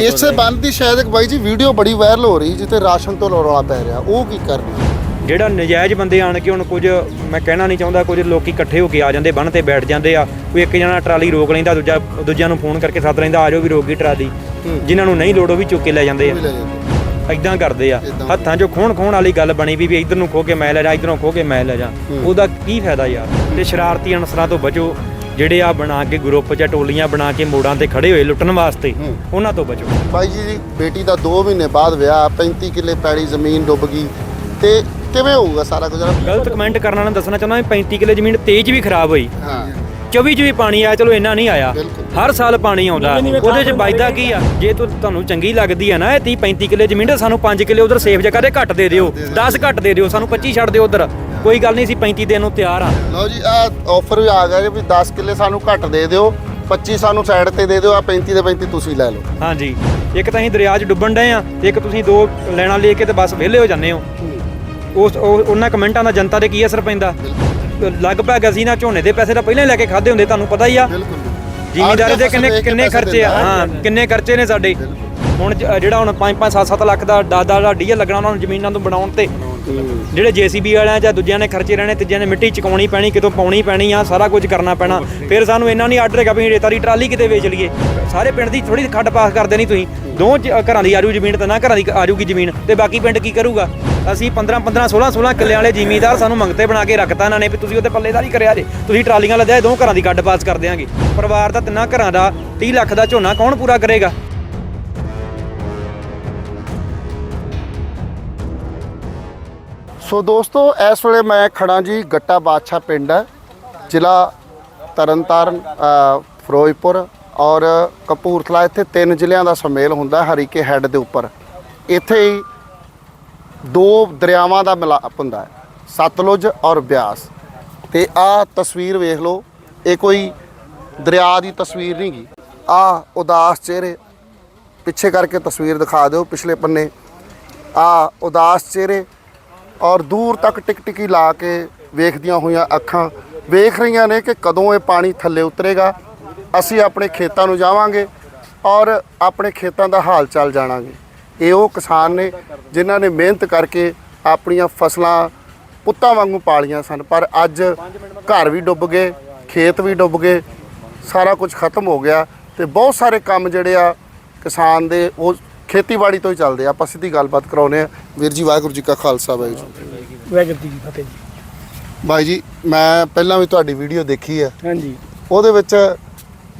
ਇਸੇ ਬੰਦ ਦੀ ਸ਼ਾਇਦ ਇੱਕ ਬਾਈ ਜੀ ਵੀਡੀਓ ਬੜੀ ਵਾਇਰਲ ਹੋ ਰਹੀ ਜਿੱਥੇ ਰਾਸ਼ਨ ਤੋਂ ਰੌਲਾ ਪੈ ਰਿਹਾ। ਉਹ ਕੀ ਕਰ ਰਹੀ ਜਿਹੜਾ ਨਜਾਇਜ਼ ਬੰਦੇ ਆਣ ਕੇ ਹੁਣ ਕੁਝ ਮੈਂ ਕਹਿਣਾ ਨਹੀਂ ਚਾਹੁੰਦਾ ਕੁਝ ਲੋਕੀ ਇਕੱਠੇ ਹੋ ਕੇ ਆ ਜਾਂਦੇ ਬੰਨ ਤੇ ਬੈਠ ਜਾਂਦੇ ਆ ਕੋਈ ਇੱਕ ਜਣਾ ਟਰਾਲੀ ਰੋਕ ਲੈਂਦਾ ਦੂਜਾ ਦੂਜਿਆਂ ਨੂੰ ਫੋਨ ਕਰਕੇ ਸੱਦ ਲੈਂਦਾ ਆ ਜਾਓ ਵੀ ਰੋਕ ਗਈ ਟਰਾਲੀ। ਜਿਨ੍ਹਾਂ ਨੂੰ ਨਹੀਂ ਲੋੜ ਉਹ ਵੀ ਚੁੱਕ ਕੇ ਲੈ ਜਾਂਦੇ ਆ। ਇਦਾਂ ਕਰਦੇ ਆ। ਹੱਥਾਂ 'ਚੋਂ ਖੋਣ ਖੋਣ ਵਾਲੀ ਗੱਲ ਬਣੀ ਵੀ ਵੀ ਇਧਰ ਨੂੰ ਖੋ ਕੇ ਮੈਂ ਲੈ ਜਾ ਇਧਰੋਂ ਖੋ ਕੇ ਮੈਂ ਲੈ ਜਾ। ਉਹਦਾ ਕੀ ਫਾਇਦਾ ਯਾਰ? ਤੇ ਸ਼ਰਾਰਤੀ ਅਨਸਰਾਂ ਤੋਂ ਬਚੋ। ਜਿਹੜੇ ਆ ਬਣਾ ਕੇ ਗਰੁੱਪ ਜਾਂ ਟੋਲੀਆਂ ਬਣਾ ਕੇ ਮੋੜਾਂ ਤੇ ਖੜੇ ਹੋਏ ਲੁੱਟਣ ਵਾਸਤੇ। ਉਹਨਾਂ ਤੋਂ ਬਚੋ। ਬਾਈ ਜੀ ਦੀ ਬੇਟੀ ਦਾ 2 ਮਹੀਨੇ ਬਾਅਦ ਵਿਆਹ 35 ਕਿੱਲੇ ਪੈੜੀ ਜ਼ਮੀਨ ਡੁੱਬ ਗਈ। ਤੇ ਕਿਵੇਂ ਹੋਊਗਾ ਸਾਰਾ ਕੁਝ ਗਲਤ ਕਮੈਂਟ ਕਰਨ ਵਾਲਾ ਦੱਸਣਾ ਚਾਹੁੰਦਾ ਵੀ 35 ਕਿੱਲੇ ਜ਼ਮੀਨ ਤੇਜ਼ ਵੀ ਖਰਾਬ ਹੋਈ। ਹਾਂ। 24 ਚ ਵੀ ਪਾਣੀ ਆਇਆ ਚਲੋ ਇੰਨਾ ਨਹੀਂ ਆਇਆ। ਹਰ ਸਾਲ ਪਾਣੀ ਆਉਂਦਾ। ਉਹਦੇ ਚ ਬਚਦਾ ਕੀ ਆ? ਜੇ ਤੁ- ਤੁਹਾਨੂੰ ਚੰਗੀ ਲੱਗਦੀ ਆ ਨਾ ਇਹ 30 35 ਕਿੱਲੇ ਜ਼ਮੀਨ ਤੇ ਸਾਨੂੰ 5 ਕਿੱਲੇ ਉਧਰ ਸੇਫ ਜਗ੍ਹਾ ਤੇ ਘੱਟ ਦੇ ਦਿਓ। 10 ਘੱਟ ਦੇ ਦਿਓ ਸਾਨੂੰ 25 ਛੱਡ ਦਿਓ ਉਧਰ। ਕੋਈ ਗੱਲ ਨਹੀਂ ਸੀ 35 ਦੇਣ ਨੂੰ ਤਿਆਰ ਆ। ਲਓ ਜੀ ਆ ਆਫਰ ਵੀ ਆ ਗਿਆ ਵੀ 10 ਕਿੱਲੇ ਸਾਨੂੰ ਘੱਟ ਦੇ ਦਿਓ 25 ਸਾਨੂੰ ਸਾਈਡ ਤੇ ਦੇ ਦਿਓ ਆ 35 ਦੇ 35 ਤੁਸੀਂ ਲੈ ਲਓ। ਹਾਂਜੀ। ਇੱਕ ਤਾਂ ਅਸੀਂ ਦਰਿਆ 'ਚ ਡੁੱਬਣ ਡਏ ਆ ਇੱਕ ਤੁਸੀਂ ਦੋ ਲੈਣਾ ਲੈ ਕੇ ਤੇ ਬਸ ਵਿਹਲੇ ਹੋ ਜਾਂਦੇ ਹੋ। ਉਸ ਉਹ- ਉਹਨਾਂ ਕਮੈਂਟਾਂ ਦਾ ਜਨਤਾ ਤੇ ਕੀ ਅਸਰ ਪੈਂਦਾ? ਲਗਭਗ ਅਸੀਂ ਨਾ ਝੋਨੇ ਦੇ ਪੈਸੇ ਤਾਂ ਪਹਿਲਾਂ ਹੀ ਲੈ ਕੇ ਖਾਦੇ ਹੁੰਦੇ ਤੁਹਾਨੂੰ ਪਤਾ ਹੀ ਆ। ਬਿਲਕੁਲ ਜ਼ਿਮੀਦਾਰ ਦੇ ਕਿੰਨੇ ਕਿੰਨੇ ਖਰਚੇ ਆ। ਹਾਂ ਕਿੰਨੇ ਖਰਚੇ ਨੇ ਸਾਡੇ। ਹੁਣ ਜਿਹੜਾ ਹੁਣ 5 5 7 7 ਲੱਖ ਦਾ ਦਾਦਾ ਦਾ ਡੀਜ਼ਲ ਲੱਗਣਾ ਉਹਨਾਂ ਨੂੰ ਜ਼ਮੀਨਾਂ ਨੂੰ ਬਣਾਉਣ ਤੇ। ਜਿਹੜੇ ਜੀਸੀਬੀ ਵਾਲਿਆਂ ਜਾਂ ਦੂਜਿਆਂ ਨੇ ਖਰਚੇ ਰਹਿਣੇ, ਤੀਜਿਆਂ ਨੇ ਮਿੱਟੀ ਚਕਾਉਣੀ ਪੈਣੀ, ਕਿਤੋਂ ਪਾਉਣੀ ਪੈਣੀ ਆ, ਸਾਰਾ ਕੁਝ ਕਰਨਾ ਪੈਣਾ। ਫਿਰ ਸਾਨੂੰ ਇੰਨਾ ਨਹੀਂ ਆਰਡਰ ਹੈਗਾ ਵੀ ਰੇਤਾ ਦੀ ਟਰਾਲੀ ਕਿਤੇ ਵੇਚ ਲਈਏ। ਸਾਰੇ ਪਿੰਡ ਦੀ ਥੋੜੀ ਖੱਡ ਪਾਸ ਕਰ ਦੇਣੀ ਤੁਸੀਂ। ਦੋ ਘਰਾਂ ਦੀ ਆਜੂ ਜ਼ਮੀਨ ਤੇ ਨਾ ਘਰਾਂ ਦੀ ਆਜੂਗੀ ਜ਼ਮੀਨ, ਤੇ ਬਾਕੀ ਪਿੰਡ ਕੀ ਕਰੂਗਾ? ਅਸੀਂ 15 15 16 16 ਕਿੱਲਿਆਂ ਵਾਲੇ ਜ਼ਿਮੀਦਾਰ ਸਾਨੂੰ ਮੰਗਤੇ ਬਣਾ ਕੇ ਰੱਖਤਾ ਇਹਨਾਂ ਨੇ ਵੀ ਤੁਸੀਂ ਉਹਦੇ ਪੱਲੇਦਾਰੀ ਕਰਿਆ ਜੇ। ਤੁਸੀਂ ਟਰਾਲੀਆਂ ਲੱਦਿਆ ਦੋ ਘਰਾਂ ਦੀ ਗੱਡ ਪਾਸ ਕਰ ਦਿਆਂਗੇ। ਪਰਿਵਾਰ ਦਾ ਤਿੰਨਾਂ ਘਰਾਂ ਦਾ 30 ਲੱਖ ਦਾ ਝੋਨਾ ਕੌਣ ਪੂਰਾ ਕਰੇਗਾ? ਸੋ ਦੋਸਤੋ, ਇਸ ਵੇਲੇ ਮੈਂ ਖੜਾ ਜੀ ਗੱਟਾ ਬਾਦਸ਼ਾਹ ਪਿੰਡ ਹੈ ਜ਼ਿਲ੍ਹਾ ਤਰਨਤਾਰਨ ਫਿਰੋਜ਼ਪੁਰ ਔਰ ਕਪੂਰਥਲਾ। ਇੱਥੇ ਤਿੰਨ ਜ਼ਿਲ੍ਹਿਆਂ ਦਾ ਸੁਮੇਲ ਹੁੰਦਾ, ਹਰੀਕੇ ਹੈੱਡ ਦੇ ਉੱਪਰ। ਇੱਥੇ ਹੀ ਦੋ ਦਰਿਆਵਾਂ ਦਾ ਮਿਲਾਪ ਹੁੰਦਾ ਹੈ, ਸਤਲੁਜ ਔਰ ਬਿਆਸ। ਤੇ ਆਹ ਤਸਵੀਰ ਵੇਖ ਲਓ, ਇਹ ਕੋਈ ਦਰਿਆ ਦੀ ਤਸਵੀਰ ਨਹੀਂ ਗੀ। ਆ ਉਦਾਸ ਚਿਹਰੇ, ਪਿੱਛੇ ਕਰਕੇ ਤਸਵੀਰ ਦਿਖਾ ਦਿਓ, ਪਿਛਲੇ ਪੰਨੇ। ਆ ਉਦਾਸ ਚਿਹਰੇ ਔਰ ਦੂਰ ਤੱਕ ਟਿਕਟਿਕੀ ਲਾ ਕੇ ਵੇਖਦੀਆਂ ਹੋਈਆਂ ਅੱਖਾਂ ਵੇਖ ਰਹੀਆਂ ਨੇ ਕਿ ਕਦੋਂ ਇਹ ਪਾਣੀ ਥੱਲੇ ਉਤਰੇਗਾ। ਅਸੀਂ ਆਪਣੇ ਖੇਤਾਂ ਨੂੰ ਜਾਵਾਂਗੇ ਔਰ ਆਪਣੇ ਖੇਤਾਂ ਦਾ ਹਾਲ ਚਾਲ ਜਾਣਾਂਗੇ। ਇਹ ਉਹ ਕਿਸਾਨ ਨੇ ਜਿਨ੍ਹਾਂ ਨੇ ਮਿਹਨਤ ਕਰਕੇ ਆਪਣੀਆਂ ਫਸਲਾਂ ਪੁੱਤਾਂ ਵਾਂਗੂ ਪਾਲੀਆਂ ਸਨ। ਪਰ ਅੱਜ ਘਰ ਵੀ ਡੁੱਬ ਗਏ, ਖੇਤ ਵੀ ਡੁੱਬ ਗਏ, ਸਾਰਾ ਕੁਝ ਖਤਮ ਹੋ ਗਿਆ ਤੇ ਬਹੁਤ ਸਾਰੇ ਕੰਮ ਜਿਹੜੇ ਆ ਕਿਸਾਨ ਦੇ ਉਹ ਖੇਤੀਬਾੜੀ ਤੋਂ ਹੀ ਚੱਲਦੇ ਆ। ਆਪਾਂ ਸਿੱਧੀ ਗੱਲਬਾਤ ਕਰਾਉਨੇ ਆ। ਵੀਰ ਜੀ ਵਾਹਿਗੁਰੂ ਜੀ ਕਾ ਖਾਲਸਾ ਵਾਹਿਗੁਰੂ ਜੀ ਕੀ ਫਤਿਹ। ਵਾਹਿਗੁਰੂ ਜੀ ਕੀ ਫਤਿਹ ਜੀ। ਬਾਈ ਜੀ ਮੈਂ ਪਹਿਲਾਂ ਵੀ ਤੁਹਾਡੀ ਵੀਡੀਓ ਦੇਖੀ ਆ। ਹਾਂਜੀ। ਉਹਦੇ ਵਿੱਚ